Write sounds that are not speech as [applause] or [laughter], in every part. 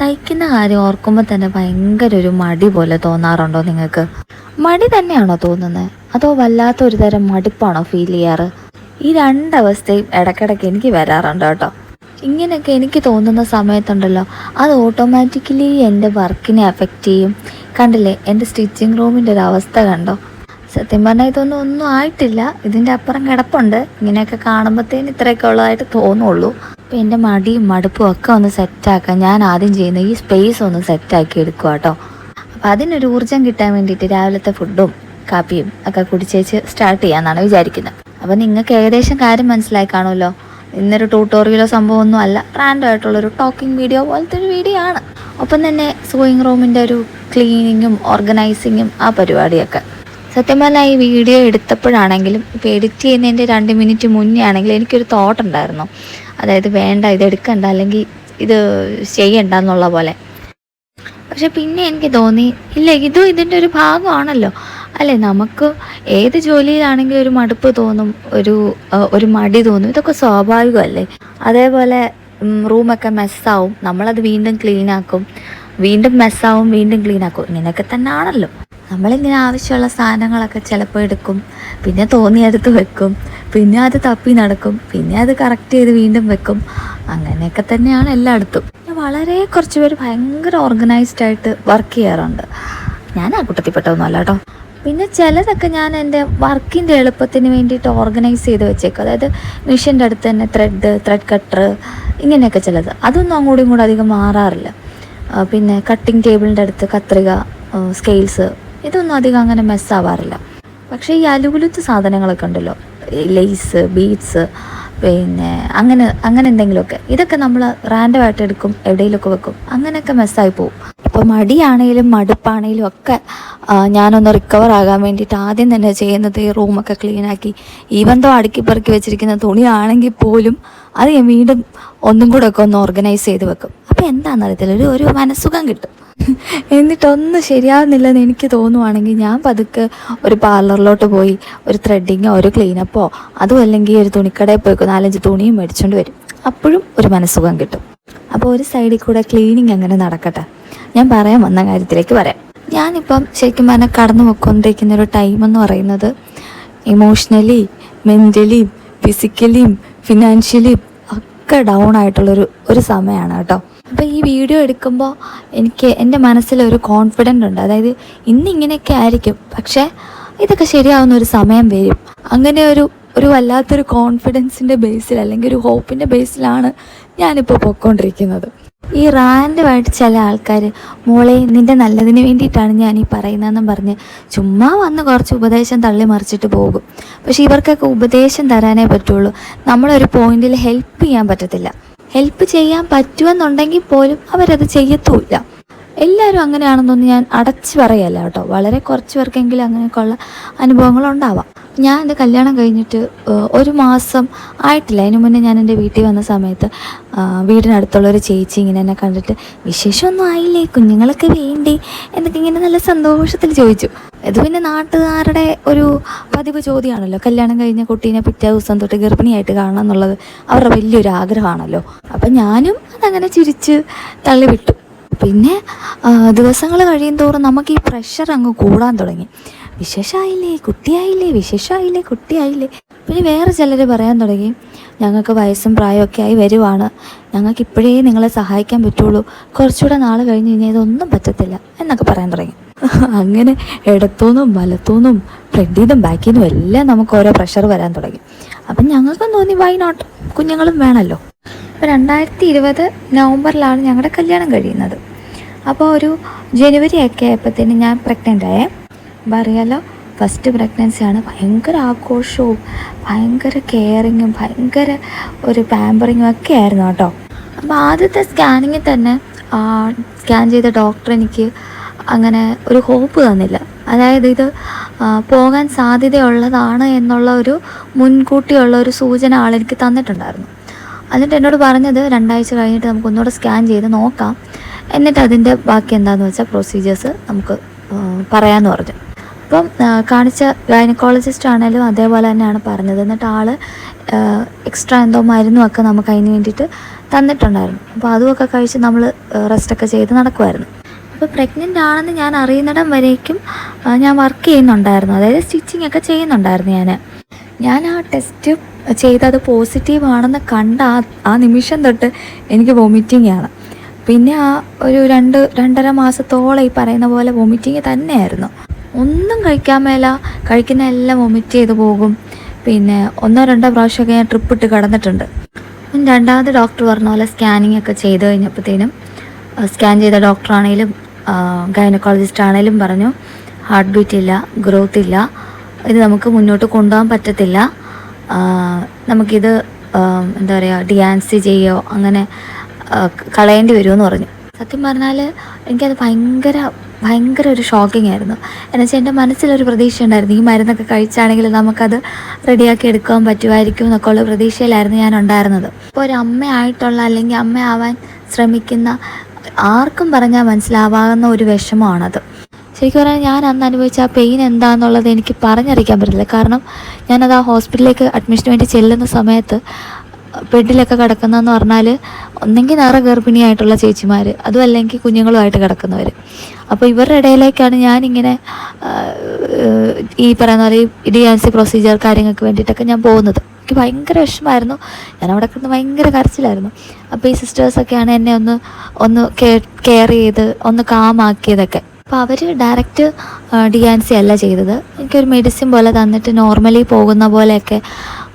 തയ്ക്കുന്ന കാര്യം ഓർക്കുമ്പോൾ തന്നെ ഭയങ്കര ഒരു മടി പോലെ തോന്നാറുണ്ടോ നിങ്ങൾക്ക്? മടി തന്നെയാണോ തോന്നുന്നത് അതോ വല്ലാത്ത ഒരു തരം മടുപ്പാണോ ഫീൽ ചെയ്യാറ്? ഈ രണ്ടവസ്ഥയും ഇടയ്ക്കിടയ്ക്ക് എനിക്ക് വരാറുണ്ട് കേട്ടോ. ഇങ്ങനെയൊക്കെ എനിക്ക് തോന്നുന്ന സമയത്തുണ്ടല്ലോ അത് ഓട്ടോമാറ്റിക്കലി എന്റെ വർക്കിനെ അഫക്റ്റ് ചെയ്യും. കണ്ടില്ലേ എന്റെ സ്റ്റിച്ചിങ് റൂമിന്റെ ഒരു അവസ്ഥ കണ്ടോ? സത്യം പറഞ്ഞാൽ ഇതൊന്നും ഒന്നും ആയിട്ടില്ല. ഇതിന്റെ അപ്പുറം കിടപ്പുണ്ട്. ഇങ്ങനെയൊക്കെ കാണുമ്പോഴത്തേന് ഇത്രയൊക്കെ ഉള്ളതായിട്ട് തോന്നുള്ളൂ. അപ്പം എന്റെ മടിയും മടുപ്പും ഒക്കെ ഒന്ന് സെറ്റാക്കാൻ ഞാൻ ആദ്യം ചെയ്യുന്ന ഈ സ്പേസ് ഒന്ന് സെറ്റാക്കി എടുക്കുക കേട്ടോ അപ്പം അതിനൊരു ഊർജം കിട്ടാൻ വേണ്ടിയിട്ട് രാവിലത്തെ ഫുഡും കാപ്പിയും ഒക്കെ കുടിച്ചേച്ച് സ്റ്റാർട്ട് ചെയ്യാമെന്നാണ് വിചാരിക്കുന്നത് അപ്പം നിങ്ങൾക്ക് ഏകദേശം കാര്യം മനസ്സിലായി കാണുമല്ലോ. ഇന്നൊരു ട്യൂട്ടോറിയലോ സംഭവമൊന്നും അല്ല. റാൻഡം ആയിട്ടുള്ളൊരു ടോക്കിംഗ് വീഡിയോ പോലത്തെ ഒരു വീഡിയോ ആണ്. ഒപ്പം തന്നെ സൂയിങ് റൂമിന്റെ ഒരു ക്ലീനിങ്ങും ഓർഗനൈസിങ്ങും ആ പരിപാടിയൊക്കെ. സത്യം പറഞ്ഞാൽ ഈ വീഡിയോ എടുത്തപ്പോഴാണെങ്കിലും ഇപ്പോൾ എഡിറ്റ് ചെയ്യുന്നതിന്റെ രണ്ട് മിനിറ്റ് മുന്നേ ആണെങ്കിലും എനിക്കൊരു തോട്ട് ഉണ്ടായിരുന്നു. അതായത് വേണ്ട ഇത് എടുക്കണ്ട അല്ലെങ്കിൽ ഇത് ചെയ്യണ്ട എന്നുള്ള പോലെ. പക്ഷെ പിന്നെ എനിക്ക് തോന്നി ഇല്ല ഇതും ഇതിന്റെ ഒരു ഭാഗമാണല്ലോ. അല്ലേ നമുക്ക് ഏത് ജോലിയിലാണെങ്കിലും ഒരു മടുപ്പ് തോന്നും ഒരു ഒരു മടി തോന്നും ഇതൊക്കെ സ്വാഭാവികമല്ലേ? അതേപോലെ റൂമൊക്കെ മെസ്സാവും നമ്മളത് വീണ്ടും ക്ലീനാക്കും വീണ്ടും മെസ്സാവും വീണ്ടും ക്ലീനാക്കും ഇങ്ങനെയൊക്കെ തന്നെ ആണല്ലോ നമ്മളിങ്ങനെ ആവശ്യമുള്ള സാധനങ്ങളൊക്കെ ചിലപ്പോൾ എടുക്കും. പിന്നെ തോന്നിയെടുത്ത് വെക്കും. പിന്നെ അത് തപ്പി നടക്കും. പിന്നെ അത് കറക്റ്റ് ചെയ്ത് വീണ്ടും വെക്കും. അങ്ങനെയൊക്കെ തന്നെയാണ് എല്ലായിടത്തും. വളരെ കുറച്ച് പേര് ഭയങ്കര ഓർഗനൈസ്ഡ് ആയിട്ട് വർക്ക് ചെയ്യാറുണ്ട്. ഞാൻ ആ കൂട്ടത്തിൽപ്പെട്ടതൊന്നുമല്ല കേട്ടോ. പിന്നെ ചിലതൊക്കെ ഞാൻ എന്റെ വർക്കിന്റെ എളുപ്പത്തിന് വേണ്ടിയിട്ട് ഓർഗനൈസ് ചെയ്ത് വെച്ചേക്കും. അതായത് മെഷീന്റെ അടുത്ത് തന്നെ ത്രെഡ് ത്രെഡ് കട്ടർ ഇങ്ങനെയൊക്കെ ചിലത്. അതൊന്നും അങ്ങോട്ടും ഇങ്ങോട്ടും അധികം മാറാറില്ല. പിന്നെ കട്ടിംഗ് ടേബിളിന്റെ അടുത്ത് കത്രിക സ്കെയിൽസ് ഇതൊന്നും അധികം അങ്ങനെ മെസ്സാവാറില്ല പക്ഷേ ഈ അലുകുലുത്ത് സാധനങ്ങളൊക്കെ ഉണ്ടല്ലോ. ലേസ് ബീഡ്സ് പിന്നെ അങ്ങനെ അങ്ങനെ എന്തെങ്കിലുമൊക്കെ. ഇതൊക്കെ നമ്മൾ റാൻഡമായിട്ട് എടുക്കും എവിടെയെങ്കിലുമൊക്കെ വെക്കും. അങ്ങനെയൊക്കെ മെസ്സായി പോകും അപ്പോൾ മടിയാണെങ്കിലും മടുപ്പാണെങ്കിലും ഒക്കെ ഞാനൊന്ന് റിക്കവർ ആകാൻ വേണ്ടിയിട്ട് ആദ്യം തന്നെ ചെയ്യുന്നത് ഈ റൂമൊക്കെ ക്ലീനാക്കി ഈവൻ തോ അടുക്കി പെറുക്കി വെച്ചിരിക്കുന്ന തുണിയാണെങ്കിൽ പോലും അത് ഞാൻ വീണ്ടും ഒന്നും കൂടെ ഒക്കെ ഒന്ന് ഓർഗനൈസ് ചെയ്ത് വെക്കും. അപ്പോൾ എന്താണെന്നറിയത്തില്ല ഒരു ഒരു മനസ്സുഖം കിട്ടും. എന്നിട്ടൊന്നും ശരിയാവുന്നില്ലെന്ന് എനിക്ക് തോന്നുവാണെങ്കിൽ ഞാൻ പതുക്കെ ഒരു പാർലറിലോട്ട് പോയി ഒരു ത്രെഡിങ്ങോ ഒരു ക്ലീനപ്പോ അതും അല്ലെങ്കിൽ ഒരു തുണിക്കടയിൽ പോയി നാലഞ്ച് തുണിയും മേടിച്ചുകൊണ്ട് വരും. അപ്പോഴും ഒരു മനസ്സുഖം കിട്ടും. അപ്പോൾ ഒരു സൈഡിൽ കൂടെ ക്ലീനിങ് അങ്ങനെ നടക്കട്ടെ? ഞാൻ പറയാൻ വന്ന കാര്യത്തിലേക്ക് വരാം. ഞാനിപ്പം ശരിക്കും പറഞ്ഞാൽ കടന്നു പോയിക്കൊണ്ടിരിക്കുന്ന ഒരു ടൈം എന്ന് പറയുന്നത് ഇമോഷണലി മെന്റലിയും ഫിസിക്കലിയും ഫിനാൻഷ്യലിയും ഒക്കെ ഡൗൺ ആയിട്ടുള്ളൊരു ഒരു സമയമാണ് കേട്ടോ. അപ്പോൾ ഈ വീഡിയോ എടുക്കുമ്പോൾ എനിക്ക് എന്റെ മനസ്സിലൊരു കോൺഫിഡന്റ് ഉണ്ട്. അതായത് ഇന്നിങ്ങനെയൊക്കെ ആയിരിക്കും. പക്ഷേ ഇതൊക്കെ ശരിയാവുന്ന ഒരു സമയം വരും. അങ്ങനെ ഒരു ഒരു വല്ലാത്തൊരു കോൺഫിഡൻസിന്റെ ബേസിൽ അല്ലെങ്കിൽ ഒരു ഹോപ്പിന്റെ ബേസിലാണ് ഞാനിപ്പോൾ പൊയ്ക്കൊണ്ടിരിക്കുന്നത് ഈ റാൻഡുമായിട്ട് ചില ആൾക്കാർ മോളെ നിന്റെ നല്ലതിന് വേണ്ടിയിട്ടാണ് ഞാൻ ഈ പറയുന്നതെന്നും പറഞ്ഞ് ചുമ്മാ വന്ന് കുറച്ച് ഉപദേശം തള്ളി മറിച്ചിട്ട് പോകും. പക്ഷേ ഇവർക്കൊക്കെ ഉപദേശം തരാനേ പറ്റുള്ളൂ. നമ്മളൊരു പോയിന്റിൽ ഹെൽപ്പ് ചെയ്യാൻ പറ്റത്തില്ല. ഹെൽപ്പ് ചെയ്യാൻ പറ്റുമെന്നുണ്ടെങ്കിൽ പോലും അവരത് ചെയ്യത്തുമില്ല. എല്ലാവരും അങ്ങനെയാണെന്നൊന്നും ഞാൻ അടച്ചു പറയല്ല കേട്ടോ. വളരെ കുറച്ച് പേർക്കെങ്കിലും അങ്ങനെയൊക്കെയുള്ള അനുഭവങ്ങളുണ്ടാവാം. ഞാൻ എന്റെ കല്യാണം കഴിഞ്ഞിട്ട് ഒരു മാസം ആയിട്ടില്ല. അതിന് മുന്നേ ഞാൻ എന്റെ വീട്ടിൽ വന്ന സമയത്ത് വീടിനടുത്തുള്ള ഒരു ചേച്ചി ഇങ്ങനെ എന്നെ കണ്ടിട്ട് വിശേഷമൊന്നും ആയില്ലേ? കുഞ്ഞുങ്ങളൊക്കെ വേണ്ടേ? എന്നൊക്കെ ഇങ്ങനെ നല്ല സന്തോഷത്തിൽ ചോദിച്ചു. ഇത് പിന്നെ നാട്ടുകാരുടെ ഒരു പതിവ് ചോദ്യമാണല്ലോ. കല്യാണം കഴിഞ്ഞ കുട്ടീനെ പിറ്റേ ദിവസം തൊട്ട് ഗർഭിണിയായിട്ട് കാണണം എന്നുള്ളത് അവരുടെ വലിയൊരു ആഗ്രഹമാണല്ലോ. അപ്പം ഞാനും അതങ്ങനെ ചിരിച്ച് തള്ളിവിട്ടു. പിന്നെ ദിവസങ്ങൾ കഴിയും തോറും നമുക്ക് ഈ പ്രഷർ അങ്ങ് കൂടാൻ തുടങ്ങി. വിശേഷമായില്ലേ കുട്ടിയായില്ലേ വിശേഷമായില്ലേ കുട്ടിയായില്ലേ. പിന്നെ വേറെ ചിലർ പറയാൻ തുടങ്ങി ഞങ്ങൾക്ക് വയസ്സും പ്രായമൊക്കെ ആയി വരുവാണ്. ഞങ്ങൾക്ക് ഇപ്പോഴേ നിങ്ങളെ സഹായിക്കാൻ പറ്റുള്ളൂ. കുറച്ചുകൂടെ നാൾ കഴിഞ്ഞ് കഴിഞ്ഞാൽ ഇതൊന്നും പറ്റത്തില്ല എന്നൊക്കെ പറയാൻ തുടങ്ങി. [laughs] അങ്ങനെ ഇടത്തുനിന്നും വലത്തുനിന്നും ഫ്രണ്ടിൽ നിന്നും ബാക്കിൽ നിന്നും എല്ലാം നമുക്ക് ഓരോ പ്രഷർ വരാൻ തുടങ്ങി. അപ്പം ഞങ്ങൾക്കും തോന്നി വൈ നോട്ട് കുഞ്ഞുങ്ങളും വേണമല്ലോ അപ്പോൾ രണ്ടായിരത്തി ഇരുപത് നവംബറിലാണ് ഞങ്ങളുടെ കല്യാണം കഴിയുന്നത്. അപ്പോൾ ഒരു ജനുവരി ഒക്കെ ഞാൻ പ്രഗ്നന്റ് ആയേ. അപ്പം അറിയാലോ ഫസ്റ്റ് പ്രഗ്നൻസിയാണ് ഭയങ്കര ആഘോഷവും ഭയങ്കര കെയറിങ്ങും ഭയങ്കര ഒരു പാമ്പറിങ്ങും ഒക്കെ ആയിരുന്നു കേട്ടോ. അപ്പോൾ ആദ്യത്തെ സ്കാനിങ്ങിൽ തന്നെ സ്കാൻ ചെയ്ത ഡോക്ടർ എനിക്ക് അങ്ങനെ ഒരു ഹോപ്പ് തന്നില്ല. അതായത് ഇത് പോകാൻ സാധ്യതയുള്ളതാണ് എന്നുള്ള ഒരു മുൻകൂട്ടിയുള്ള ഒരു സൂചന ആളെനിക്ക് തന്നിട്ടുണ്ടായിരുന്നു. എന്നിട്ട് എന്നോട് പറഞ്ഞത് രണ്ടാഴ്ച കഴിഞ്ഞിട്ട് നമുക്ക് ഒന്നുകൂടെ സ്കാൻ ചെയ്ത് നോക്കാം. എന്നിട്ട് അതിന്റെ ബാക്കി എന്താണെന്ന് വെച്ചാൽ പ്രൊസീജിയേഴ്സ് നമുക്ക് പറയാമെന്ന് പറഞ്ഞു. അപ്പം കാണിച്ച ഗൈനക്കോളജിസ്റ്റ് ആണെങ്കിലും അതേപോലെ തന്നെയാണ് പറഞ്ഞത്. എന്നിട്ട് ആൾ എക്സ്ട്രാ എന്തോ മരുന്നുമൊക്കെ നമുക്ക് അതിന് വേണ്ടിയിട്ട് തന്നിട്ടുണ്ടായിരുന്നു. അപ്പോൾ അതുമൊക്കെ കഴിച്ച് നമ്മൾ റെസ്റ്റൊക്കെ ചെയ്ത് നടക്കുമായിരുന്നു അപ്പോൾ പ്രഗ്നന്റ് ആണെന്ന് ഞാൻ അറിയുന്നിടം വരേക്കും ഞാൻ വർക്ക് ചെയ്യുന്നുണ്ടായിരുന്നു. അതായത് സ്റ്റിച്ചിങ് ഒക്കെ ചെയ്യുന്നുണ്ടായിരുന്നു ഞാൻ ഞാൻ ആ ടെസ്റ്റ് ചെയ്തത് പോസിറ്റീവ് ആണെന്ന് കണ്ട ആ ആ നിമിഷം തൊട്ട് എനിക്ക് വോമിറ്റിംഗ് ആണ്. പിന്നെ ആ ഒരു രണ്ട് രണ്ടര മാസത്തോളം ഈ പറയുന്ന പോലെ വോമിറ്റിംഗ് തന്നെയായിരുന്നു. ഒന്നും കഴിക്കാൻ മേല. കഴിക്കുന്ന എല്ലാം വൊമിറ്റ് ചെയ്ത് പോകും. പിന്നെ ഒന്നോ രണ്ടോ പ്രാവശ്യമൊക്കെ ഞാൻ ട്രിപ്പ് ഇട്ട് കടന്നിട്ടുണ്ട്. രണ്ടാമത് ഡോക്ടർ പറഞ്ഞ പോലെ സ്കാനിങ് ഒക്കെ ചെയ്ത് കഴിഞ്ഞപ്പോഴത്തേനും സ്കാൻ ചെയ്ത ഡോക്ടറാണേലും ഗൈനക്കോളജിസ്റ്റ് ആണേലും പറഞ്ഞു ഹാർട്ട് ബീറ്റ് ഇല്ല ഗ്രോത്ത് ഇല്ല ഇത് നമുക്ക് മുന്നോട്ട് കൊണ്ടുപോകാൻ പറ്റത്തില്ല. നമുക്കിത് എന്താ പറയുക ഡിയാൻസി ചെയ്യോ അങ്ങനെ കളയേണ്ടി വരുമെന്ന് പറഞ്ഞു. സത്യം പറഞ്ഞാൽ എനിക്കത് ഭയങ്കര ഭയങ്കര ഒരു ഷോക്കിംഗ് ആയിരുന്നു. എന്നുവെച്ചാൽ എന്റെ മനസ്സിലൊരു പ്രതീക്ഷ ഉണ്ടായിരുന്നു ഈ മരുന്നൊക്കെ കഴിച്ചാണെങ്കിൽ നമുക്കത് റെഡിയാക്കി എടുക്കാൻ പറ്റുമായിരിക്കും എന്നൊക്കെ ഉള്ള പ്രതീക്ഷയിലായിരുന്നു ഞാൻ ഉണ്ടായിരുന്നത്. ഇപ്പോൾ ഒരു അമ്മയായിട്ടുള്ള അല്ലെങ്കിൽ അമ്മയാവാൻ ശ്രമിക്കുന്ന ആർക്കും പറഞ്ഞാൽ മനസ്സിലാവാകുന്ന ഒരു വിഷമമാണത്. ശരിക്കും പറഞ്ഞാൽ ഞാൻ അന്ന് അനുഭവിച്ച ആ പെയിൻ എന്താണെന്നുള്ളത് എനിക്ക് പറഞ്ഞറിയിക്കാൻ പറ്റില്ല കാരണം ഞാനത് ആ ഹോസ്പിറ്റലിലേക്ക് അഡ്മിഷന് വേണ്ടി ചെല്ലുന്ന സമയത്ത് ബെഡിലൊക്കെ കിടക്കുന്നതെന്ന് പറഞ്ഞാൽ ഒന്നെങ്കിൽ നിറ ഗർഭിണിയായിട്ടുള്ള ചേച്ചിമാർ അതും അല്ലെങ്കിൽ കുഞ്ഞുങ്ങളുമായിട്ട് കിടക്കുന്നവർ അപ്പോൾ ഇവരുടെ ഇടയിലേക്കാണ് ഞാനിങ്ങനെ ഈ പറയുന്ന പോലെ ഡി ആൻ സി പ്രൊസീജിയർ കാര്യങ്ങൾക്ക് വേണ്ടിയിട്ടൊക്കെ ഞാൻ പോകുന്നത്. എനിക്ക് ഭയങ്കര വിഷമമായിരുന്നു. ഞാൻ അവിടെ കിടന്ന് ഭയങ്കര കരച്ചിലായിരുന്നു. അപ്പോൾ ഈ സിസ്റ്റേഴ്സൊക്കെയാണ് എന്നെ ഒന്ന് ഒന്ന് കെയർ ചെയ്ത് ഒന്ന് കാമാക്കിയതൊക്കെ. അപ്പോൾ അവർ ഡയറക്റ്റ് ഡി ആൻ സി അല്ല ചെയ്തത്. എനിക്കൊരു മെഡിസിൻ പോലെ തന്നിട്ട് നോർമലി പോകുന്ന പോലെയൊക്കെ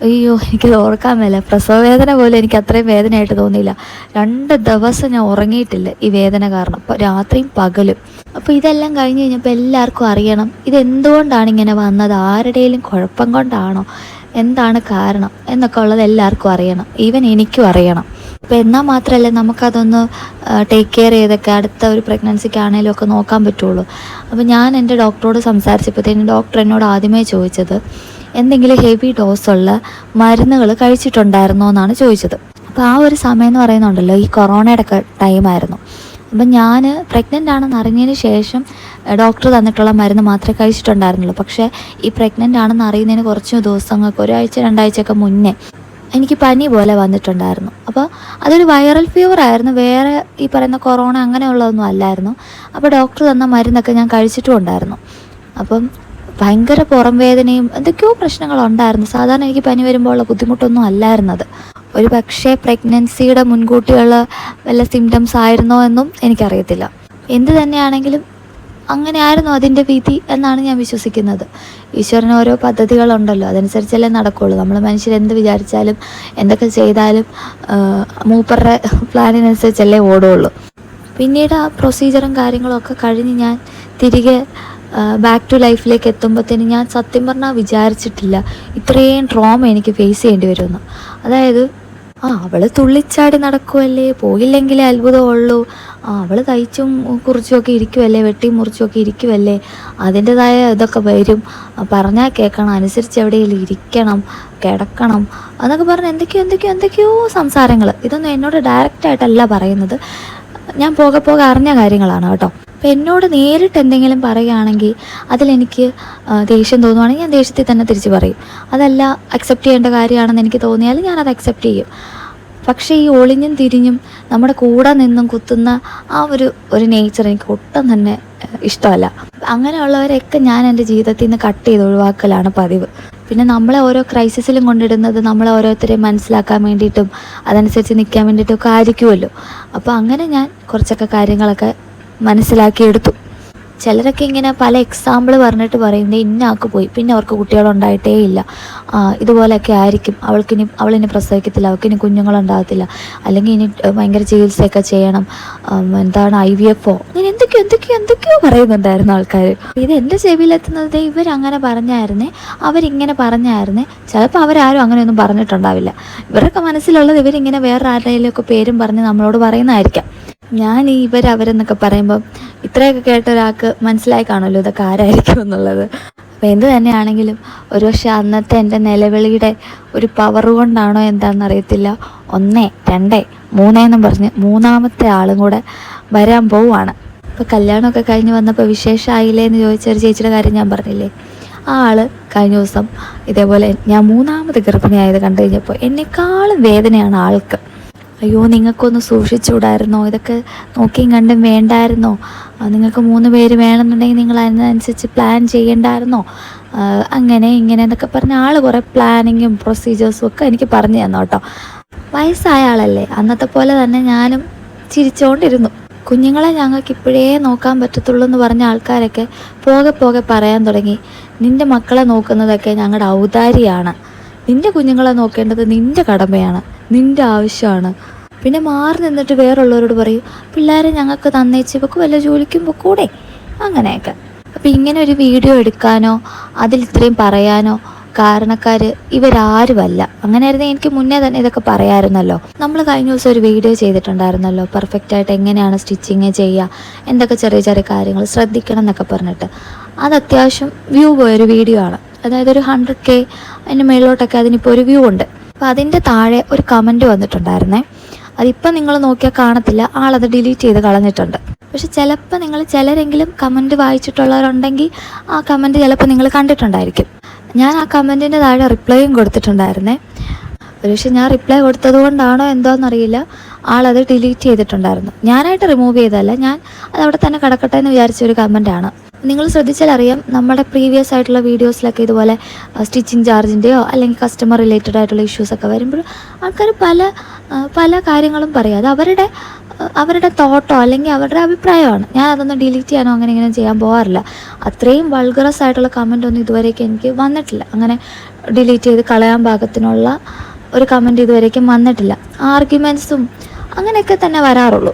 അയ്യോ എനിക്കത് ഓർക്കാൻ മേല. പ്രസവ വേദന പോലും എനിക്ക് അത്രയും വേദനയായിട്ട് തോന്നിയില്ല. രണ്ട് ദിവസം ഞാൻ ഉറങ്ങിയിട്ടില്ല ഈ വേദന കാരണം. അപ്പോൾ രാത്രിയും പകലും. അപ്പോൾ ഇതെല്ലാം കഴിഞ്ഞ് കഴിഞ്ഞപ്പോൾ എല്ലാവർക്കും അറിയണം ഇതെന്തുകൊണ്ടാണ് ഇങ്ങനെ വന്നത്? ആരുടെയും കുഴപ്പം കൊണ്ടാണോ? എന്താണ് കാരണം? എന്നൊക്കെ ഉള്ളത് എല്ലാവർക്കും അറിയണം. ഈവൻ എനിക്കും അറിയണം. അപ്പോൾ എന്നാൽ മാത്രമല്ലേ നമുക്കതൊന്ന് ടേക്ക് കെയർ ചെയ്തൊക്കെ അടുത്ത ഒരു പ്രഗ്നൻസിക്ക് ഒക്കെ നോക്കാൻ പറ്റുള്ളൂ. അപ്പോൾ ഞാൻ എന്റെ ഡോക്ടറോട് സംസാരിച്ചപ്പോഴത്തേനും ഡോക്ടർ എന്നോട് ആദ്യമേ ചോദിച്ചത് എന്തെങ്കിലും ഹെവി ഡോസുള്ള മരുന്നുകൾ കഴിച്ചിട്ടുണ്ടായിരുന്നോ എന്നാണ് ചോദിച്ചത്. അപ്പോൾ ആ ഒരു സമയം എന്ന് പറയുന്നുണ്ടല്ലോ ഈ കൊറോണയുടെ ടൈമായിരുന്നു അപ്പം ഞാൻ പ്രഗ്നന്റ് ആണെന്ന് അറിഞ്ഞതിന് ശേഷം ഡോക്ടർ തന്നിട്ടുള്ള മരുന്ന് മാത്രമേ കഴിച്ചിട്ടുണ്ടായിരുന്നുള്ളൂ. പക്ഷേ ഈ പ്രഗ്നന്റ് ആണെന്ന് അറിയുന്നതിന് കുറച്ച് ദിവസങ്ങൾക്ക് ഒരാഴ്ച രണ്ടാഴ്ചയൊക്കെ മുന്നേ എനിക്ക് പനി പോലെ വന്നിട്ടുണ്ടായിരുന്നു. അപ്പോൾ അതൊരു വൈറൽ ഫീവർ ആയിരുന്നു. വേറെ ഈ പറയുന്ന കൊറോണ അങ്ങനെയുള്ളതൊന്നും അല്ലായിരുന്നു. അപ്പോൾ ഡോക്ടർ തന്ന മരുന്നൊക്കെ ഞാൻ കഴിച്ചിട്ടും ഉണ്ടായിരുന്നു. അപ്പം ഭയങ്കര പുറം വേദനയും എന്തൊക്കെയോ പ്രശ്നങ്ങളുണ്ടായിരുന്നു സാധാരണ എനിക്ക് പനി വരുമ്പോഴുള്ള ബുദ്ധിമുട്ടൊന്നും അല്ലായിരുന്നത്. ഒരു പക്ഷേ പ്രഗ്നൻസിയുടെ മുൻകൂട്ടിയുള്ള വല്ല സിംറ്റംസ് ആയിരുന്നോ എന്നും എനിക്കറിയത്തില്ല. എന്ത് തന്നെയാണെങ്കിലും അങ്ങനെ ആയിരുന്നു അതിന്റെ വിധി എന്നാണ് ഞാൻ വിശ്വസിക്കുന്നത്. ഈശ്വരന് ഓരോ പദ്ധതികളുണ്ടല്ലോ അതനുസരിച്ചല്ലേ നടക്കുള്ളൂ. നമ്മൾ മനുഷ്യർ എന്ത് വിചാരിച്ചാലും എന്തൊക്കെ ചെയ്താലും മൂപ്പറുടെ പ്ലാനിനനുസരിച്ചല്ലേ ഓടുകയുള്ളൂ പിന്നീട് ആ പ്രൊസീജിയറും കാര്യങ്ങളൊക്കെ കഴിഞ്ഞ് ഞാൻ തിരികെ ബാക്ക് ടു ലൈഫിലേക്ക് എത്തുമ്പോഴത്തേന് ഞാൻ സത്യം പറഞ്ഞാൽ വിചാരിച്ചിട്ടില്ല. ഇത്രയും ട്രോമ എനിക്ക് ഫേസ് ചെയ്യേണ്ടി വരുമെന്ന് അതായത് ആ അവൾ തുള്ളിച്ചാടി നടക്കുമല്ലേ പോയില്ലെങ്കിലേ അത്ഭുതമുള്ളൂ. ആ അവൾ തയ്ച്ചും കുറിച്ചുമൊക്കെ ഇരിക്കുമല്ലേ വെട്ടി മുറിച്ചുമൊക്കെ ഇരിക്കുമല്ലേ അതിന്റെതായ ഇതൊക്കെ വരും. പറഞ്ഞാൽ കേൾക്കണം അനുസരിച്ച് എവിടെയെങ്കിലും ഇരിക്കണം. കിടക്കണം. എന്നൊക്കെ പറഞ്ഞ് എന്തൊക്കെയോ എന്തൊക്കെയോ എന്തൊക്കെയോ സംസാരങ്ങൾ ഇതൊന്നും എന്നോട് ഡയറക്റ്റായിട്ടല്ല പറയുന്നത്. ഞാൻ പോകെ പോകെ അറിഞ്ഞ കാര്യങ്ങളാണ് കേട്ടോ. അപ്പം എന്നോട് നേരിട്ട് എന്തെങ്കിലും പറയുകയാണെങ്കിൽ അതിലെനിക്ക് ദേഷ്യം തോന്നുവാണെങ്കിൽ ഞാൻ ദേഷ്യത്തിൽ തന്നെ തിരിച്ച് പറയും. അതല്ല അക്സെപ്റ്റ് ചെയ്യേണ്ട കാര്യമാണെന്ന് എനിക്ക് തോന്നിയാൽ ഞാനത് അക്സെപ്റ്റ് ചെയ്യും. പക്ഷേ ഈ ഒളിഞ്ഞും തിരിഞ്ഞും നമ്മുടെ കൂടെ നിന്നും കുത്തുന്ന ആ ഒരു ഒരു നേച്ചർ എനിക്ക് ഒട്ടും തന്നെ ഇഷ്ടമല്ല. അങ്ങനെയുള്ളവരെയൊക്കെ ഞാൻ എന്റെ ജീവിതത്തിൽ നിന്ന് കട്ട് ചെയ്ത് ഒഴിവാക്കലാണ് പതിവ്. പിന്നെ നമ്മളെ ഓരോ ക്രൈസിസിലും കൊണ്ടിടുന്നത് നമ്മളെ ഓരോരുത്തരെയും മനസ്സിലാക്കാൻ വേണ്ടിയിട്ടും അതനുസരിച്ച് നിൽക്കാൻ വേണ്ടിയിട്ടും ഒക്കെ ആയിരിക്കുമല്ലോ. അപ്പോൾ അങ്ങനെ ഞാൻ കുറച്ചൊക്കെ കാര്യങ്ങളൊക്കെ മനസ്സിലാക്കിയെടുത്തു. ചിലരൊക്കെ ഇങ്ങനെ പല എക്സാമ്പിൾ പറഞ്ഞിട്ട് പറയുന്നത് "ദേ ഇന്ന ആൾക്ക് പോയി. പിന്നെ അവർക്ക് കുട്ടികളുണ്ടായിട്ടേ ഇല്ല. ഇതുപോലെയൊക്കെ ആയിരിക്കും. അവൾക്കിനി അവളിനി പ്രസവിക്കത്തില്ല. അവൾക്കിനി കുഞ്ഞുങ്ങളുണ്ടാകത്തില്ല. അല്ലെങ്കിൽ ഇനി ഭയങ്കര ചികിത്സയൊക്കെ ചെയ്യണം. എന്താണ് ഐ വി എഫോ അങ്ങനെ എന്തൊക്കെയോ എന്തൊക്കെയോ എന്തൊക്കെയോ പറയുന്നുണ്ടായിരുന്നു ആൾക്കാർ ഇത് എന്റെ ചെവിയിലെത്തുന്നത് ഇവരങ്ങനെ പറഞ്ഞായിരുന്നേ. അവരിങ്ങനെ പറഞ്ഞായിരുന്നേ. ചിലപ്പോൾ അവരാരും അങ്ങനെയൊന്നും പറഞ്ഞിട്ടുണ്ടാവില്ല. ഇവരൊക്കെ മനസ്സിലുള്ളത് ഇവരിങ്ങനെ വേറെ ആരുടെയിലൊക്കെ പേരും പറഞ്ഞ് നമ്മളോട് പറയുന്നതായിരിക്കാം. ഞാൻ ഈ ഇവർ അവരെന്നൊക്കെ പറയുമ്പോൾ ഇത്രയൊക്കെ കേട്ട ഒരാൾക്ക് മനസ്സിലായി കാണുമല്ലോ ഇതൊക്കെ ആരായിരിക്കും എന്നുള്ളത്. അപ്പോൾ എന്ത് തന്നെയാണെങ്കിലും ഒരുപക്ഷെ അന്നത്തെ എന്റെ നിലവിളിയുടെ ഒരു പവർ കൊണ്ടാണോ എന്താണെന്ന് അറിയത്തില്ല. ഒന്നേ രണ്ടേ മൂന്നേന്നും പറഞ്ഞ് മൂന്നാമത്തെ ആളും കൂടെ വരാൻ പോവുകയാണ് ഇപ്പോൾ കല്യാണമൊക്കെ കഴിഞ്ഞ് വന്നപ്പോൾ വിശേഷമായില്ലേ എന്ന് ചോദിച്ച ഒരു ചേച്ചിയുടെ കാര്യം ഞാൻ പറഞ്ഞില്ലേ? ആ ആൾ കഴിഞ്ഞ ദിവസം ഇതേപോലെ ഞാൻ മൂന്നാമത് ഗർഭിണിയായത് കണ്ടു കഴിഞ്ഞപ്പോൾ എന്നെക്കാളും വേദനയാണ് ആൾക്ക്. അയ്യോ നിങ്ങൾക്കൊന്ന് സൂക്ഷിച്ചുകൂടായിരുന്നോ? ഇതൊക്കെ നോക്കിയും കണ്ടും വേണ്ടായിരുന്നോ? നിങ്ങൾക്ക് മൂന്ന് പേര് വേണമെന്നുണ്ടെങ്കിൽ നിങ്ങൾ അതിനനുസരിച്ച് പ്ലാൻ ചെയ്യണ്ടായിരുന്നോ? അങ്ങനെ ഇങ്ങനെ എന്നൊക്കെ പറഞ്ഞ ആൾ കുറേ പ്ലാനിങ്ങും പ്രൊസീജിയേഴ്സും ഒക്കെ എനിക്ക് പറഞ്ഞു തന്നു കേട്ടോ. വയസ്സായ ആളല്ലേ? അന്നത്തെ പോലെ തന്നെ ഞാനും ചിരിച്ചുകൊണ്ടിരുന്നു കുഞ്ഞുങ്ങളെ ഞങ്ങൾക്ക് ഇപ്പോഴേ നോക്കാൻ പറ്റത്തുള്ളൂ എന്ന് പറഞ്ഞ ആൾക്കാരൊക്കെ പോകെ പോകെ പറയാൻ തുടങ്ങി. നിന്റെ മക്കളെ നോക്കുന്നതൊക്കെ ഞങ്ങളുടെ ഔദാരിയാണ് നിന്റെ കുഞ്ഞുങ്ങളെ നോക്കേണ്ടത് നിന്റെ കടമയാണ്. നിന്റെ ആവശ്യമാണ്. പിന്നെ മാറി നിന്നിട്ട് വേറുള്ളവരോട് പറയും പിള്ളേരെ ഞങ്ങൾക്ക് തന്നേച്ച് ഇവക്ക് വല്ല ജോലിക്കും പൊക്കൂടെ? അങ്ങനെയൊക്കെ. അപ്പം ഇങ്ങനെ ഒരു വീഡിയോ എടുക്കാനോ അതിൽ ഇത്രയും പറയാനോ കാരണക്കാർ ഇവരാരുമല്ല. അങ്ങനെയായിരുന്നു എനിക്ക് മുന്നേ തന്നെ ഇതൊക്കെ പറയാമായിരുന്നല്ലോ നമ്മൾ കഴിഞ്ഞ ദിവസം ഒരു വീഡിയോ ചെയ്തിട്ടുണ്ടായിരുന്നല്ലോ പെർഫെക്റ്റ് ആയിട്ട് എങ്ങനെയാണ് സ്റ്റിച്ചിങ് ചെയ്യുക എന്തൊക്കെ ചെറിയ ചെറിയ കാര്യങ്ങൾ ശ്രദ്ധിക്കണം എന്നൊക്കെ പറഞ്ഞിട്ട്. അത് അത്യാവശ്യം വ്യൂ പോയൊരു വീഡിയോ ആണ്. അതായത് ഒരു ഹൺഡ്രഡ് കെ അതിന് മേളിലോട്ടൊക്കെ അതിനിപ്പോൾ ഒരു വ്യൂ ഉണ്ട്. അപ്പോൾ അതിന്റെ താഴെ ഒരു കമന്റ് വന്നിട്ടുണ്ടായിരുന്നേ. അതിപ്പോൾ നിങ്ങൾ നോക്കിയാൽ കാണത്തില്ല. ആളത് ഡിലീറ്റ് ചെയ്ത് കളഞ്ഞിട്ടുണ്ട്. പക്ഷെ ചിലപ്പോൾ നിങ്ങൾ ചിലരെങ്കിലും കമന്റ് വായിച്ചിട്ടുള്ളവരുണ്ടെങ്കിൽ ആ കമന്റ് ചിലപ്പോൾ നിങ്ങൾ കണ്ടിട്ടുണ്ടായിരിക്കും. ഞാൻ ആ കമന്റിന്റെ താഴെ റിപ്ലൈയും കൊടുത്തിട്ടുണ്ടായിരുന്നേ. ഒരുപക്ഷെ ഞാൻ റിപ്ലൈ കൊടുത്തത് കൊണ്ടാണോ എന്തോന്നറിയില്ല ആളത് ഡിലീറ്റ് ചെയ്തിട്ടുണ്ടായിരുന്നു. ഞാനായിട്ട് റിമൂവ് ചെയ്തതല്ല. ഞാൻ അത് അവിടെ തന്നെ കിടക്കട്ടെ എന്ന് വിചാരിച്ച ഒരു കമന്റാണ് നിങ്ങൾ ശ്രദ്ധിച്ചാൽ അറിയാം നമ്മുടെ പ്രീവിയസ് ആയിട്ടുള്ള വീഡിയോസിലൊക്കെ ഇതുപോലെ സ്റ്റിച്ചിങ് ചാർജിന്റെയോ അല്ലെങ്കിൽ കസ്റ്റമർ റിലേറ്റഡ് ആയിട്ടുള്ള ഇഷ്യൂസൊക്കെ വരുമ്പോൾ ആൾക്കാർ പല പല കാര്യങ്ങളും പറയും. അത് അവരുടെ അവരുടെ തോട്ടോ അല്ലെങ്കിൽ അവരുടെ അഭിപ്രായമാണ്. ഞാൻ അതൊന്നും ഡിലീറ്റ് ചെയ്യാനോ അങ്ങനെ ഇങ്ങനെ ചെയ്യാൻ പോകാറില്ല അത്രയും വൾഗറസ് ആയിട്ടുള്ള കമന്റ് ഒന്നും ഇതുവരേക്കും എനിക്ക് വന്നിട്ടില്ല. അങ്ങനെ ഡിലീറ്റ് ചെയ്ത് കളയാൻ പാകത്തിനുള്ള ഒരു കമന്റ് ഇതുവരേക്കും വന്നിട്ടില്ല. ആർഗ്യുമെൻസും അങ്ങനെയൊക്കെ തന്നെ വരാറുള്ളൂ.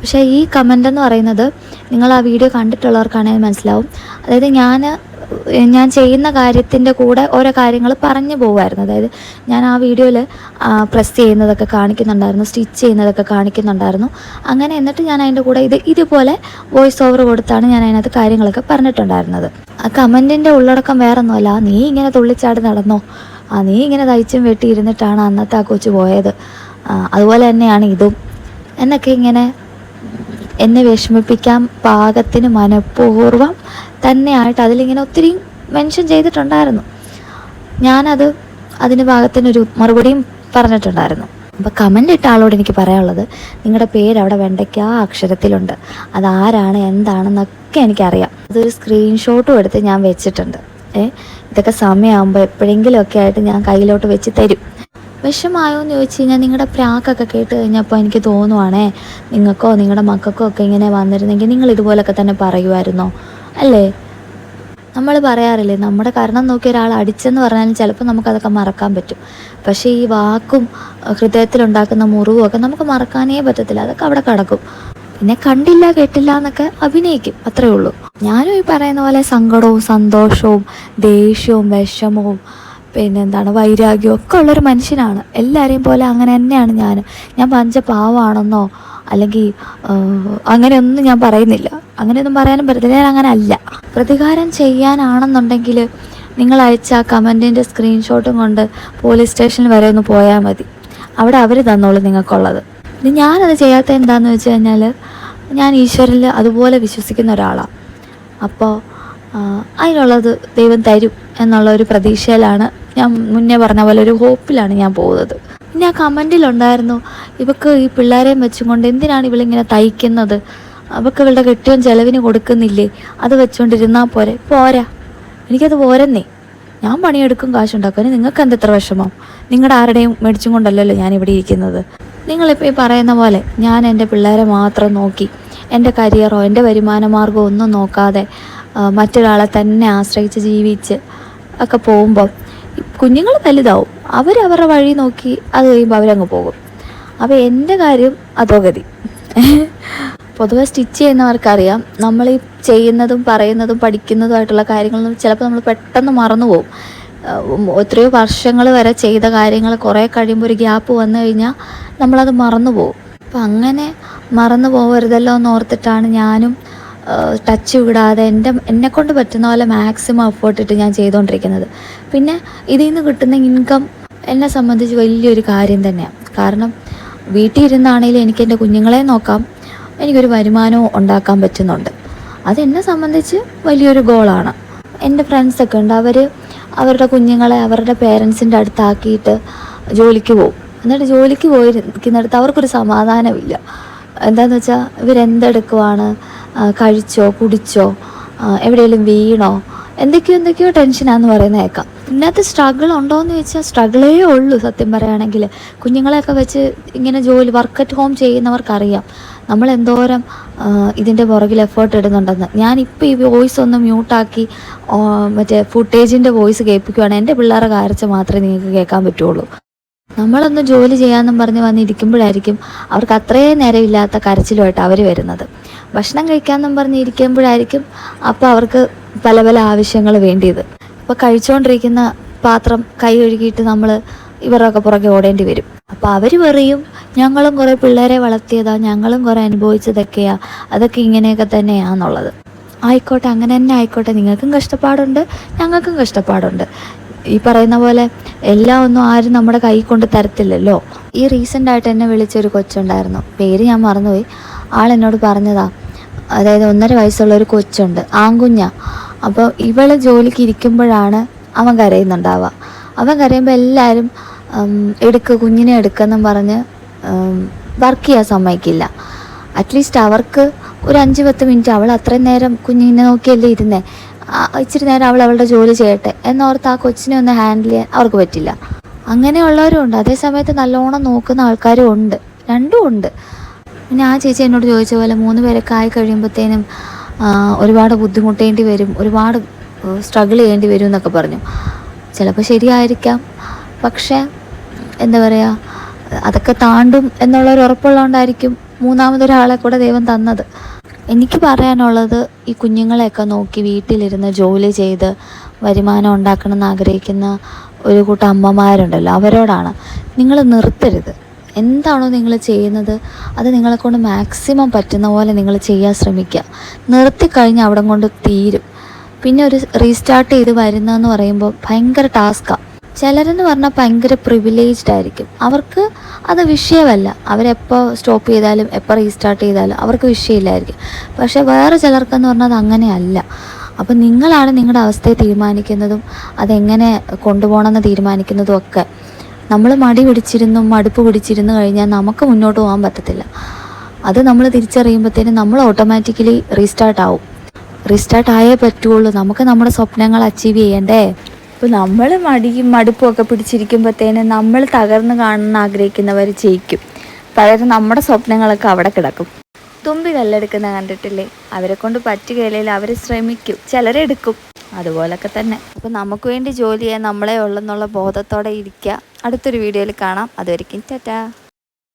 പക്ഷേ ഈ കമന്റ് എന്ന് പറയുന്നത് നിങ്ങൾ ആ വീഡിയോ കണ്ടിട്ടുള്ളവർക്കാണെങ്കിൽ മനസ്സിലാവും. അതായത് ഞാൻ ഞാൻ ചെയ്യുന്ന കാര്യത്തിന്റെ കൂടെ ഓരോ കാര്യങ്ങൾ പറഞ്ഞു പോകുമായിരുന്നു. അതായത് ഞാൻ ആ വീഡിയോയിൽ പ്രസ് ചെയ്യുന്നതൊക്കെ കാണിക്കുന്നുണ്ടായിരുന്നു സ്റ്റിച്ച് ചെയ്യുന്നതൊക്കെ കാണിക്കുന്നുണ്ടായിരുന്നു. അങ്ങനെ എന്നിട്ട് ഞാൻ അതിന്റെ കൂടെ ഇത് ഇതുപോലെ വോയിസ് ഓവർ കൊടുത്താണ് ഞാൻ അതിനകത്ത് കാര്യങ്ങളൊക്കെ പറഞ്ഞിട്ടുണ്ടായിരുന്നത്. ആ കമന്റിന്റെ ഉള്ളടക്കം വേറെ ഒന്നുമല്ല നീ ഇങ്ങനെ തുള്ളിച്ചാടി നടന്നോ? ആ നീ ഇങ്ങനെ തയ്ച്ചും വെട്ടി ഇരുന്നിട്ടാണ് അന്നത്തെ ആ കൊച്ചു പോയത്. അതുപോലെ തന്നെയാണ് ഇതും. എന്നൊക്കെ ഇങ്ങനെ എന്നെ വിഷമിപ്പിക്കാൻ പാകത്തിന് മനഃപൂർവം തന്നെയായിട്ട് അതിലിങ്ങനെ ഒത്തിരി മെൻഷൻ ചെയ്തിട്ടുണ്ടായിരുന്നു. ഞാനത് അതിന് പാകത്തിനൊരു മറുപടിയും പറഞ്ഞിട്ടുണ്ടായിരുന്നു. അപ്പോൾ കമന്റ് ഇട്ട ആളോട് എനിക്ക് പറയാനുള്ളത് നിങ്ങളുടെ പേര് അവിടെ വെണ്ടയ്ക്ക അക്ഷരത്തിലുണ്ട്. അതാരാണ് എന്താണെന്നൊക്കെ എനിക്കറിയാം. അതൊരു സ്ക്രീൻഷോട്ടും എടുത്ത് ഞാൻ വെച്ചിട്ടുണ്ട്. ഏ ഇതൊക്കെ സമയമാകുമ്പോൾ എപ്പോഴെങ്കിലുമൊക്കെ ആയിട്ട് ഞാൻ കയ്യിലോട്ട് വെച്ച് തരും. വിഷമായോ എന്ന് ചോദിച്ചു കഴിഞ്ഞാൽ നിങ്ങളുടെ പ്രാക്കൊക്കെ കേട്ട് കഴിഞ്ഞപ്പോൾ എനിക്ക് തോന്നുവാണേ നിങ്ങൾക്കോ നിങ്ങളുടെ മക്കൾക്കോ ഒക്കെ ഇങ്ങനെ വന്നിരുന്നെങ്കിൽ നിങ്ങൾ ഇതുപോലൊക്കെ തന്നെ പറയുമായിരുന്നോ? അല്ലേ? നമ്മൾ പറയാറില്ലേ നമ്മുടെ കാരണം നോക്കി ഒരാൾ അടിച്ചെന്ന് പറഞ്ഞാലും ചിലപ്പോൾ നമുക്കതൊക്കെ മറക്കാൻ പറ്റും. പക്ഷേ ഈ വാക്കും ഹൃദയത്തിലുണ്ടാക്കുന്ന മുറിവും ഒക്കെ നമുക്ക് മറക്കാനേ പറ്റത്തില്ല. അതൊക്കെ അവിടെ കിടക്കും. പിന്നെ കണ്ടില്ല കേട്ടില്ല എന്നൊക്കെ അഭിനയിക്കും. അത്രേ ഉള്ളൂ. ഞാനും ഈ പറയുന്ന പോലെ സങ്കടവും സന്തോഷവും ദേഷ്യവും വിഷമവും പിന്നെ എന്താണ് വൈരാഗ്യം ഒക്കെ ഉള്ളൊരു മനുഷ്യനാണ്. എല്ലാവരെയും പോലെ അങ്ങനെ തന്നെയാണ് ഞാൻ ഞാൻ പഞ്ചപാവാണെന്നോ അല്ലെങ്കിൽ അങ്ങനെയൊന്നും ഞാൻ പറയുന്നില്ല. അങ്ങനെയൊന്നും പറയാനും പറ്റത്തില്ല. ഞാൻ അങ്ങനെ അല്ല. പ്രതികാരം ചെയ്യാനാണെന്നുണ്ടെങ്കിൽ നിങ്ങൾ അയച്ച ആ കമന്റിന്റെ സ്ക്രീൻഷോട്ടും കൊണ്ട് പോലീസ് സ്റ്റേഷനിൽ വരെ ഒന്ന് പോയാൽ മതി. അവിടെ അവർ തന്നോളൂ നിങ്ങൾക്കുള്ളത്. ഇനി ഞാനത് ചെയ്യാത്ത എന്താണെന്ന് വെച്ച് കഴിഞ്ഞാൽ ഞാൻ ഈശ്വരനിൽ അതുപോലെ വിശ്വസിക്കുന്ന ഒരാളാണ് അപ്പോൾ അതിനുള്ളത് ദൈവം തരും. എന്നുള്ള ഒരു പ്രതീക്ഷയിലാണ് ഞാൻ മുന്നേ പറഞ്ഞ പോലെ ഒരു ഹോപ്പിലാണ് ഞാൻ പോകുന്നത്. പിന്നെ ആ കമന്റിലുണ്ടായിരുന്നു ഇവക്ക് ഈ പിള്ളേരെയും വെച്ചും കൊണ്ട് എന്തിനാണ് ഇവളിങ്ങനെ തയ്ക്കുന്നത്? അവൾക്ക് ഇവളുടെ കെട്ടിയോ ചെലവിന് കൊടുക്കുന്നില്ലേ? അത് വെച്ചുകൊണ്ടിരുന്നാൽ പോരെ. പോരാ. എനിക്കത് പോരെന്നേ. ഞാൻ പണിയെടുക്കും കാശുണ്ടാക്കും. അതിന് നിങ്ങൾക്ക് എന്ത് എത്ര വിഷമം? നിങ്ങളുടെ ആരുടെയും മേടിച്ചും കൊണ്ടല്ലല്ലോ ഞാൻ ഇവിടെ ഇരിക്കുന്നത്. നിങ്ങളിപ്പോൾ ഈ പറയുന്ന പോലെ ഞാൻ എന്റെ പിള്ളേരെ മാത്രം നോക്കി എന്റെ കരിയറോ എന്റെ വരുമാന മാർഗമോ ഒന്നും നോക്കാതെ മറ്റൊരാളെ തന്നെ ആശ്രയിച്ച് ജീവിച്ച് ഒക്കെ പോകുമ്പം കുഞ്ഞുങ്ങൾ വലുതാവും. അവർ അവരുടെ വഴി നോക്കി അത് കഴിയുമ്പോൾ അവരങ്ങ് പോകും. അപ്പോൾ എന്റെ കാര്യം അധോഗതി. പൊതുവെ സ്റ്റിച്ച് ചെയ്യുന്നവർക്കറിയാം. നമ്മൾ ഈ ചെയ്യുന്നതും പറയുന്നതും പഠിക്കുന്നതുമായിട്ടുള്ള കാര്യങ്ങളൊന്നും ചിലപ്പോൾ നമ്മൾ പെട്ടെന്ന് മറന്നു പോകും. എത്രയോ വർഷങ്ങൾ വരെ ചെയ്ത കാര്യങ്ങൾ കുറേ കഴിയുമ്പോൾ ഒരു ഗ്യാപ്പ് വന്നു കഴിഞ്ഞാൽ നമ്മളത് മറന്നു പോകും. അപ്പം അങ്ങനെ മറന്നു പോകരുതല്ലോ എന്ന് ഓർത്തിട്ടാണ് ഞാനും ടച്ച് വിടാതെ എന്റെ എന്നെക്കൊണ്ട് പറ്റുന്ന പോലെ മാക്സിമം എഫേർട്ട് ഇട്ട് ഞാൻ ചെയ്തുകൊണ്ടിരിക്കുന്നത് പിന്നെ ഇതിൽ നിന്ന് കിട്ടുന്ന ഇൻകം എന്നെ സംബന്ധിച്ച് വലിയൊരു കാര്യം തന്നെയാണ് കാരണം വീട്ടിൽ ഇരുന്നാണെങ്കിലും എനിക്ക് എന്റെ കുഞ്ഞുങ്ങളെ നോക്കാം എനിക്കൊരു വരുമാനവും ഉണ്ടാക്കാൻ പറ്റുന്നുണ്ട്. അതെന്നെ സംബന്ധിച്ച് വലിയൊരു ഗോളാണ് എന്റെ ഫ്രണ്ട്സൊക്കെ ഉണ്ട് അവർ അവരുടെ കുഞ്ഞുങ്ങളെ അവരുടെ പേരൻസിന്റെ അടുത്താക്കിയിട്ട് ജോലിക്ക് പോകും എന്നിട്ട് ജോലിക്ക് പോയിരിക്കുന്നിടത്ത് അവർക്കൊരു സമാധാനമില്ല. എന്താണെന്ന് വെച്ചാൽ ഇവരെന്തെടുക്കുവാണ്? കഴിച്ചോ കുടിച്ചോ എവിടെയെങ്കിലും വീണോ എന്തൊക്കെയോ എന്തൊക്കെയോ ടെൻഷനാന്ന് പറയുന്നേക്കാം ഇതിനകത്ത് സ്ട്രഗിൾ ഉണ്ടോയെന്ന് ചോദിച്ചാൽ സ്ട്രഗിളേ ഉള്ളൂ സത്യം പറയുകയാണെങ്കിൽ. കുഞ്ഞുങ്ങളെയൊക്കെ വെച്ച് ഇങ്ങനെ ജോലി വർക്ക് അറ്റ് ഹോം ചെയ്യുന്നവർക്കറിയാം. നമ്മൾ എന്തോരം ഇതിന്റെ പുറകിൽ എഫേർട്ട് ഇടുന്നുണ്ടെന്ന്. ഞാനിപ്പോൾ ഈ വോയിസ് ഒന്ന് മ്യൂട്ടാക്കി മറ്റേ ഫുട്ടേജിന്റെ വോയിസ് കേൾപ്പിക്കുവാണെങ്കിൽ എന്റെ പിള്ളേരെ കാരച്ച മാത്രമേ നിങ്ങൾക്ക് കേൾക്കാൻ പറ്റുള്ളൂ. നമ്മളൊന്ന് ജോലി ചെയ്യാമെന്നും പറഞ്ഞ് വന്നിരിക്കുമ്പോഴായിരിക്കും അവർക്ക് അത്രയും നേരമില്ലാത്ത കരച്ചിലുമായിട്ട് അവർ വരുന്നത്. ഭക്ഷണം കഴിക്കാമെന്നും പറഞ്ഞ് ഇരിക്കുമ്പോഴായിരിക്കും അപ്പോൾ അവർക്ക് പല പല ആവശ്യങ്ങൾ വേണ്ടിയത്. അപ്പോൾ കഴിച്ചുകൊണ്ടിരിക്കുന്ന പാത്രം കൈ കഴുകിയിട്ട് നമ്മൾ ഇവരൊക്കെ പുറകെ ഓടേണ്ടി വരും. അപ്പോൾ അവർ പറയും ഞങ്ങളും കുറേ പിള്ളേരെ വളർത്തിയതാ ഞങ്ങളും കുറേ അനുഭവിച്ചതൊക്കെയാ അതൊക്കെ ഇങ്ങനെയൊക്കെ തന്നെയാണെന്നുള്ളത് ആയിക്കോട്ടെ അങ്ങനെ തന്നെ ആയിക്കോട്ടെ. നിങ്ങൾക്കും കഷ്ടപ്പാടുണ്ട് ഞങ്ങൾക്കും കഷ്ടപ്പാടുണ്ട്. ഈ പറയുന്ന പോലെ എല്ലാം ഒന്നും ആരും നമ്മുടെ കൈ കൊണ്ട് തരത്തില്ലല്ലോ. ഈ റീസെന്റ് ആയിട്ട് എന്നെ വിളിച്ചൊരു കൊച്ചുണ്ടായിരുന്നു. പേര് ഞാൻ മറന്നുപോയി. ആൾ എന്നോട് പറഞ്ഞതാ അതായത് ഒന്നര വയസ്സുള്ള ഒരു കൊച്ചുണ്ട് ആൺകുഞ്ഞ അപ്പോൾ ഇവൾ ജോലിക്ക് ഇരിക്കുമ്പോഴാണ് അവൻ കരയുന്നുണ്ടാവുക. അവൻ കരയുമ്പോൾ എല്ലാവരും എടുക്കുക എടുക്ക് കുഞ്ഞിനെ എടുക്കെന്നും പറഞ്ഞ് വർക്ക് ചെയ്യാൻ സമ്മതിക്കില്ല. അറ്റ്ലീസ്റ്റ് അവർക്ക് ഒരു അഞ്ച് പത്ത് മിനിറ്റ് അവൾ അത്രയും നേരം കുഞ്ഞിനെ നോക്കിയല്ലേ ഇരുന്നേ. ഇച്ചിരി നേരം അവൾ അവളുടെ ജോലി ചെയ്യട്ടെ എന്നോർത്ത് ആ കൊച്ചിനെ ഒന്ന് ഹാൻഡിൽ ചെയ്യാൻ അവർക്ക് പറ്റില്ല. അങ്ങനെയുള്ളവരും ഉണ്ട്. അതേസമയത്ത് നല്ലോണം നോക്കുന്ന ആൾക്കാരും ഉണ്ട്. രണ്ടും ഉണ്ട്. പിന്നെ ആ ചേച്ചി എന്നോട് ചോദിച്ച പോലെ മൂന്ന് പേരൊക്കെ ആയി കഴിയുമ്പോഴത്തേനും ഒരുപാട് ബുദ്ധിമുട്ടേണ്ടി വരും ഒരുപാട് സ്ട്രഗിൾ ചെയ്യേണ്ടി വരും എന്നൊക്കെ പറഞ്ഞു. ചിലപ്പോൾ ശരിയായിരിക്കാം. പക്ഷേ എന്താ പറയുക അതൊക്കെ താണ്ടും എന്നുള്ളൊരു ഉറപ്പുള്ളതുകൊണ്ടായിരിക്കും മൂന്നാമതൊരാളെ കൂടെ ദൈവം തന്നത്. എനിക്ക് പറയാനുള്ളത് ഈ കുഞ്ഞുങ്ങളെയൊക്കെ നോക്കി വീട്ടിലിരുന്ന് ജോലി ചെയ്ത് വരുമാനം ഉണ്ടാക്കണം എന്ന് ആഗ്രഹിക്കുന്ന ഒരു കൂട്ടം അമ്മമാരുണ്ടല്ലോ അവരോടാണ്. നിങ്ങൾ നിർത്തരുത്. എന്താണോ നിങ്ങൾ ചെയ്യുന്നത് അത് നിങ്ങളെക്കൊണ്ട് മാക്സിമം പറ്റുന്ന പോലെ നിങ്ങൾ ചെയ്യാൻ ശ്രമിക്കുക. നിർത്തിക്കഴിഞ്ഞാൽ അവിടെ കൊണ്ട് തീരും. പിന്നെ ഒരു റീസ്റ്റാർട്ട് ചെയ്ത് വരുന്നതെന്ന് പറയുമ്പോൾ ഭയങ്കര ടാസ്ക്കാണ് ചിലരെന്ന് പറഞ്ഞാൽ ഭയങ്കര പ്രിവിലേജ്ഡ് ആയിരിക്കും. അവർക്ക് അത് വിഷയമല്ല. അവരെപ്പോൾ സ്റ്റോപ്പ് ചെയ്താലും എപ്പോൾ റീസ്റ്റാർട്ട് ചെയ്താലും അവർക്ക് വിഷയമില്ലായിരിക്കും. പക്ഷേ വേറെ ചിലർക്കെന്ന് പറഞ്ഞാൽ അത് അങ്ങനെയല്ല അപ്പം നിങ്ങളാണ് നിങ്ങളുടെ അവസ്ഥയെ തീരുമാനിക്കുന്നതും അതെങ്ങനെ കൊണ്ടുപോകണമെന്ന് തീരുമാനിക്കുന്നതും ഒക്കെ. നമ്മൾ മടി പിടിച്ചിരുന്നും മടുപ്പ് പിടിച്ചിരുന്നു കഴിഞ്ഞാൽ നമുക്ക് മുന്നോട്ട് പോകാൻ പറ്റത്തില്ല. അത് നമ്മൾ തിരിച്ചറിയുമ്പോഴത്തേനും നമ്മൾ ഓട്ടോമാറ്റിക്കലി റീസ്റ്റാർട്ട് ആവും. റീസ്റ്റാർട്ട് ആയേ പറ്റുള്ളൂ. നമുക്ക് നമ്മുടെ സ്വപ്നങ്ങൾ അച്ചീവ് ചെയ്യണ്ടേ? ഇപ്പോൾ നമ്മൾ മടിയും മടുപ്പും ഒക്കെ പിടിച്ചിരിക്കുമ്പോഴത്തേനും നമ്മൾ തകർന്ന് കാണുന്ന ആഗ്രഹിക്കുന്നവർ ജയിക്കും. പകരം നമ്മുടെ സ്വപ്നങ്ങളൊക്കെ അവിടെ കിടക്കും. തുമ്പി കല്ലെടുക്കുന്ന കണ്ടിട്ടില്ലേ? അവരെ കൊണ്ട് പറ്റുകയില്ലെങ്കിൽ അവർ ശ്രമിക്കും. ചിലരെടുക്കും. അതുപോലൊക്കെ തന്നെ. അപ്പോൾ നമുക്ക് വേണ്ടി ജോലി ചെയ്യാൻ നമ്മളെ ഉള്ളെന്നുള്ള ബോധത്തോടെ ഇരിക്കുക അടുത്തൊരു വീഡിയോയിൽ കാണാം. അതുവരെയ്ക്കും ടാറ്റാ.